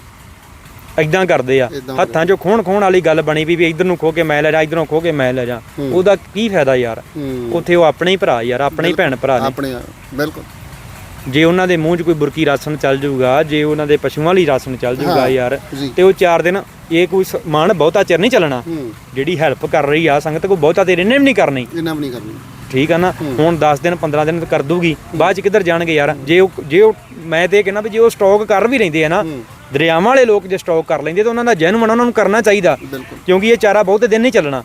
ਐਦਾਂ ਕਰਦੇ ਆ। ਏਦਾਂ ਹੱਥਾਂ 'ਚੋਂ ਖੋਣ ਖੋਣ ਵਾਲੀ ਗੱਲ ਬਣੀ ਵੀ ਵੀ ਇਧਰ ਨੂੰ ਖੋ ਕੇ ਮੈਂ ਲੈ ਜਾ ਇਧਰੋਂ ਖੋ ਕੇ ਮੈਂ ਲੈ ਜਾ। ਹੂੰ। ਉਹਦਾ ਕੀ ਫਾਇਦਾ ਯਾਰ? ਹੂੰ। ਉੱਥੇ ਉਹ ਆਪਣੇ ਹੀ ਭਰਾ ਯਾਰ ਆਪਣੇ ਹੀ ਭੈਣ ਭਰਾ ਨੇ। ਆਪਣੇ ਬਿਲਕੁਲ। ਜੇ ਉਹਨਾਂ ਦੇ ਮੂੰਹ 'ਚ ਕੋਈ ਬੁਰਕੀ ਰਾਸ਼ਨ ਚੱਲ ਜਾਊਗਾ ਜੇ ਉਹਨਾਂ ਦੇ ਪਸ਼ੂਆਂ ਲਈ ਰਾਸ਼ਨ ਚੱਲ ਜਾਊਗਾ ਹਾਂ, ਯਾਰ ਜੀ। ਤੇ ਉਹ ਚਾਰ ਦਿਨ ਇਹ ਕੋਈ ਸਮਾਨ ਬਹੁਤਾ ਚਿਰ ਨਹੀਂ ਚੱਲਣਾ। ਹੂੰ। ਜਿਹੜੀ ਹੈਲਪ ਕਰ ਰਹੀ ਆ ਸੰਗਤ ਕੋ ਬਹੁਤਾ ਦੇਰ ਇਹਨੇ ਵੀ ਨਹੀਂ ਕਰਨੀ। ਇਹਨਾਂ ਵੀ ਨਹੀਂ ਕਰਨੀ। ਠੀਕ ਆ ਨਾ? ਹੁਣ 10 ਦਿਨ 15 ਦਿਨ ਕਰ ਦੂਗੀ ਬਾਅਦ ਚ ਕਿੱਧਰ ਜਾਣਗੇ ਯਾਰ? ਜੇ ਉਹ ਜੇ ਉਹ ਮੈਂ ਤੇ ਇਹ ਕਹਿੰਦਾ ਵੀ ਜੇ ਉਹ ਸਟਾਕ ਕਰ ਵੀ ਲੈਂਦੇ ਆ ਨਾ ਦਰਿਆਵਾਂ ਵਾਲੇ ਲੋਕ ਜੇ ਸਟਾਕ ਕਰ ਲੈਂਦੇ ਤਾਂ ਉਹਨਾਂ ਦਾ ਜੈਨੂਨ ਉਹਨਾਂ ਨੂੰ ਕਰਨਾ ਚਾਹੀਦਾ। ਕਿਉਂਕਿ ਇਹ ਚਾਰਾ ਬਹੁਤੇ ਦਿਨ ਨਹੀਂ ਚੱਲਣਾ।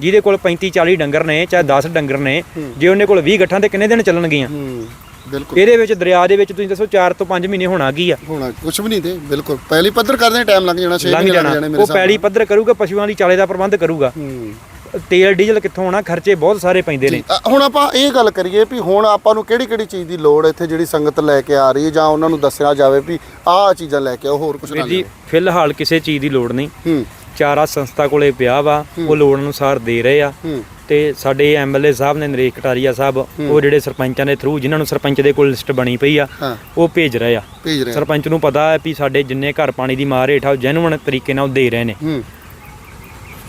ਜਿਹਦੇ ਕੋਲ 35 40 ਡੰਗਰ ਨੇ ਚਾਹੇ 10 ਡੰਗਰ ਨੇ ਜੇ ਉਹਨੇ ਕੋਲ 20 ਗੱਠਾਂ ਤੇ ਕਿੰਨੇ ਦਿਨ ਚੱਲਣਗੀਆਂ? ਬਿਲਕੁਲ। ਇਹਦੇ ਵਿੱਚ ਦਰਿਆ ਦੇ ਵਿੱਚ ਤੁਸੀਂ ਦੱਸੋ 4 ਤੋਂ 5 ਮਹੀਨੇ ਹੋਣਾ ਕੀ ਆ? ਹੋਣਾ ਕੁਝ ਵੀ ਨਹੀਂ ਤੇ ਬਿਲਕੁਲ। ਪਹਿਲੀ ਪੱਧਰ ਕਰਦੇ ਟਾਈਮ ਲੱਗ ਜਾਣਾ 6 ਲੰਘ ਮਹੀਨੇ ਲੱਗ ਜਾਣਾ। ਮੇਰੇ ਉਹ ਹਿਸਾਬ ਪੈੜੀ ਪੱਧਰ ਕਰੂਗਾ ਪਸ਼ੂਆਂ ਦੀ ਚਾਲੇ ਦਾ ਪ੍ਰਬੰਧ ਕਰੂਗਾ। ਤੇਲ ਡੀਜ਼ਲ ਕਿੱਥੋਂ ਆਉਣਾ ਖਰਚੇ ਬਹੁਤ ਸਾਰੇ ਪੈਂਦੇ ਨੇ। ਅ, ਹੁਣ ਆਪਾਂ ਇਹ ਗੱਲ ਕਰੀਏ ਵੀ ਹੁਣ ਆਪਾਂ ਨੂੰ ਕਿਹੜੀ ਕਿਹੜੀ ਚੀਜ਼ ਦੀ ਲੋੜ ਇੱਥੇ ਜਿਹੜੀ ਸੰਗਤ ਲੈ ਕੇ ਆ ਰਹੀ ਹੈ ਜਾਂ ਉਹਨਾਂ ਨੂੰ ਦੱਸਿਆ ਜਾਵੇ ਵੀ ਆਹ ਚੀਜ਼ਾਂ ਲੈ ਕੇ ਆਓ ਹੋਰ ਕੁਝ ਨਾ ਵੀਰ ਜੀ ਲਿਆਓ। ਫਿਲਹਾਲ ਕਿਸੇ ਚੀਜ਼ ਦੀ ਲੋੜ ਨਹੀਂ। ਹੂੰ। ਚਾਰਾ ਸੰਸਥਾ ਕੋਲੇ ਪਿਆ ਵਾ ਉਹ ਲੋੜ ਅਨੁਸਾਰ ਦੇ ਰਹੇ ਆ। ਹੂੰ। ਤੇ ਸਾਡੇ ਐਮਐਲਏ ਸਾਹਿਬ ਨੇ ਨਰੇਸ਼ ਕਟਾਰੀਆ ਸਾਹਿਬ ਉਹ ਜਿਹੜੇ ਸਰਪੰਚਾਂ ਦੇ ਥਰੂ ਜਿਨ੍ਹਾਂ ਨੂੰ ਸਰਪੰਚ ਦੇ ਕੋਲ ਲਿਸਟ ਬਣੀ ਪਈ ਆ ਹਾਂ। ਉਹ ਭੇਜ ਰਹੇ ਆ। ਭੇਜ ਰਹੇ ਆ। ਸਰਪੰਚ ਨੂੰ ਪਤਾ ਹੈ ਵੀ ਸਾਡੇ ਜਿੰਨੇ ਘਰ ਪਾਣੀ ਦੀ ਮਾਰ ਹੇਠ ਆ ਉਹ ਜੈਨੂਇਨ ਤਰੀਕੇ ਨਾਲ ਉਹ ਦੇ ਰਹੇ ਨੇ। ਹੂੰ।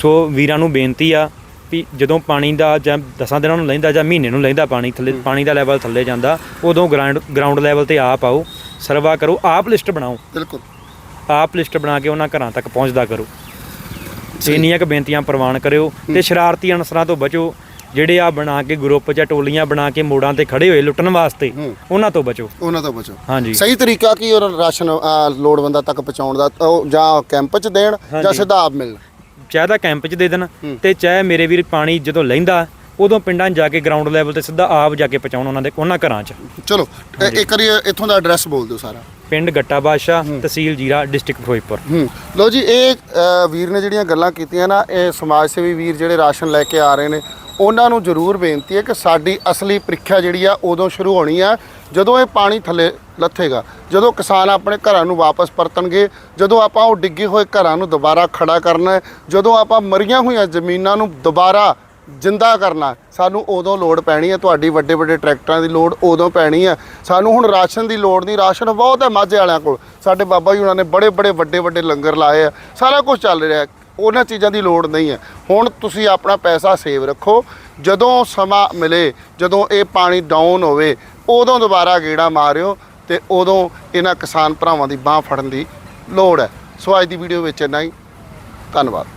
ਸੋ ਵੀਰਾਂ ਨੂੰ ਬੇਨਤੀ ਆ ਵੀ ਜਦੋਂ ਪਾਣੀ ਦਾ ਜਾਂ ਦਸਾਂ ਦਿਨਾਂ ਨੂੰ ਲੈਂਦਾ ਜਾਂ ਮਹੀਨੇ ਨੂੰ ਲੈਂਦਾ ਪਾਣੀ ਥੱਲੇ ਪਾਣੀ ਦਾ ਲੈਵਲ ਥੱਲੇ ਜਾਂਦਾ ਉਦੋਂ ਗਰਾਊਂਡ ਗਰਾਊਂਡ ਲੈਵਲ ਤੇ ਆਪ ਆਓ ਸਰਵਾ ਕਰੋ ਆਪ ਲਿਸਟ ਬਣਾਓ। ਬਿਲਕੁਲ। ਆਪ ਲਿਸਟ ਬਣਾ ਕੇ ਉਹਨਾਂ ਘਰਾਂ ਤੱਕ ਪਹੁੰਚਦਾ ਕਰੋ। ਇੰਨੀਆਂ ਕੁ ਬੇਨਤੀਆਂ ਪ੍ਰਵਾਨ ਕਰਿਓ ਤੇ ਸ਼ਰਾਰਤੀ ਅਨਸਰਾਂ ਤੋਂ ਬਚੋ ਜਿਹੜੇ ਆ ਬਣਾ ਕੇ ਗਰੁੱਪ ਜਾਂ ਟੋਲੀਆਂ ਬਣਾ ਕੇ ਮੋੜਾਂ ਤੇ ਖੜੇ ਹੋਏ ਲੁੱਟਣ ਵਾਸਤੇ। ਉਹਨਾਂ ਤੋਂ ਬਚੋ। ਉਹਨਾਂ ਤੋਂ ਬਚੋ। ਹਾਂਜੀ। ਸਹੀ ਤਰੀਕਾ ਕੀ ਉਹ ਰਾਸ਼ਨ ਲੋੜਵੰਦਾਂ ਤੱਕ ਪਹੁੰਚਾਉਣ ਦਾ ਜਾਂ ਕੈਂਪ 'ਚ ਦੇਣ ਜਾਂ। ਸਿੱਧਾ ਆਪ ਮਿਲਣ? ਚਾਹੇ ਤਾਂ ਕੈਂਪ 'ਚ ਦੇ ਦੇਣ। ਤੇ ਚਾਹੇ ਮੇਰੇ ਵੀਰ ਪਾਣੀ ਜਦੋਂ ਲੈਂਦਾ ਉਦੋਂ ਪਿੰਡਾਂ 'ਚ ਜਾ ਕੇ ਗਰਾਊਂਡ ਲੈਵਲ ਤੇ ਸਿੱਧਾ ਆਪ ਜਾ ਕੇ ਪਹੁੰਚਾਉਣ ਉਹਨਾਂ ਦੇ ਉਹਨਾਂ ਘਰਾਂ 'ਚ। ਚਲੋ ਇਹ- ਇੱਕ ਵਾਰੀ ਇੱਥੋਂ ਦਾ ਐਡਰੈਸ ਬੋਲ ਦਿਓ ਸਾਰਾ। ਪਿੰਡ ਗੱਟਾ ਬਾਦਸ਼ਾਹ ਤਹਿਸੀਲ ਜੀਰਾ ਡਿਸਟ੍ਰਿਕਟ ਫਿਰੋਜ਼ਪੁਰ। ਹੂੰ। ਲੋ ਜੀ ਇਹ ਅ, ਵੀਰ ਨੇ ਜਿਹੜੀਆਂ ਗੱਲਾਂ ਕੀਤੀਆਂ ਨਾ ਇਹ ਸਮਾਜ ਸੇਵੀ ਵੀਰ ਜਿਹੜੇ ਰਾਸ਼ਨ ਲੈ ਕੇ ਆ ਰਹੇ ਨੇ ਉਹਨਾਂ ਨੂੰ ਜ਼ਰੂਰ ਬੇਨਤੀ ਹੈ ਕਿ ਸਾਡੀ ਅਸਲੀ ਪ੍ਰੀਖਿਆ ਜਿਹੜੀ ਆ ਉਦੋਂ ਸ਼ੁਰੂ ਹੋਣੀ ਆ ਜਦੋਂ ਇਹ ਪਾਣੀ ਥੱਲੇ ਲੱਥੇਗਾ। ਜਦੋਂ ਕਿਸਾਨ ਆਪਣੇ ਘਰਾਂ ਨੂੰ ਵਾਪਸ ਪਰਤਣਗੇ ਜਦੋਂ ਆਪਾਂ ਉਹ ਡਿੱਗੇ ਹੋਏ ਘਰਾਂ ਨੂੰ ਦੁਬਾਰਾ ਖੜਾ ਕਰਨਾ ਹੈ ਜਦੋਂ ਆਪਾਂ ਮਰੀਆਂ ਹੋਈਆਂ ਜ਼ਮੀਨਾਂ ਨੂੰ ਦੁਬਾਰਾ ਜਿੰਦਾ ਕਰਨਾ। ਸਾਨੂੰ ਉਦੋਂ ਲੋੜ ਪੈਣੀ ਹੈ, ਤੁਹਾਡੀ ਵੱਡੇ ਵੱਡੇ ਟਰੈਕਟਰਾਂ ਦੀ ਲੋੜ ਉਦੋਂ ਪੈਣੀ ਹੈ। ਸਾਨੂੰ ਹੁਣ ਰਾਸ਼ਨ ਦੀ ਲੋੜ ਨਹੀਂ, ਰਾਸ਼ਨ ਬਹੁਤ ਹੈ ਮਾਝੇ ਵਾਲਿਆਂ ਕੋਲ। ਸਾਡੇ ਬਾਬਾ ਜੀ ਉਹਨਾਂ ਨੇ ਬੜੇ ਬੜੇ ਵੱਡੇ ਵੱਡੇ ਲੰਗਰ ਲਾਏ ਆ, ਸਾਰਾ ਕੁਝ ਚੱਲ ਰਿਹਾ ਉਹਨਾਂ ਚੀਜ਼ਾਂ ਦੀ ਲੋੜ ਨਹੀਂ ਹੈ। ਹੁਣ ਤੁਸੀਂ ਆਪਣਾ ਪੈਸਾ ਸੇਵ ਰੱਖੋ। ਜਦੋਂ ਸਮਾਂ ਮਿਲੇ, ਜਦੋਂ ਇਹ ਪਾਣੀ ਡਾਊਨ ਹੋਵੇ, ਉਦੋਂ ਦੁਬਾਰਾ ਗੇੜਾ ਮਾਰਿਓ ਤੇ ਉਦੋਂ ਇਹਨਾਂ ਕਿਸਾਨ ਭਰਾਵਾਂ ਦੀ ਬਾਹ ਫੜਨ ਦੀ ਲੋੜ ਹੈ। ਸੋ ਅੱਜ ਦੀ ਵੀਡੀਓ ਵਿੱਚ ਇੰਨਾ ਹੀ। ਧੰਨਵਾਦ।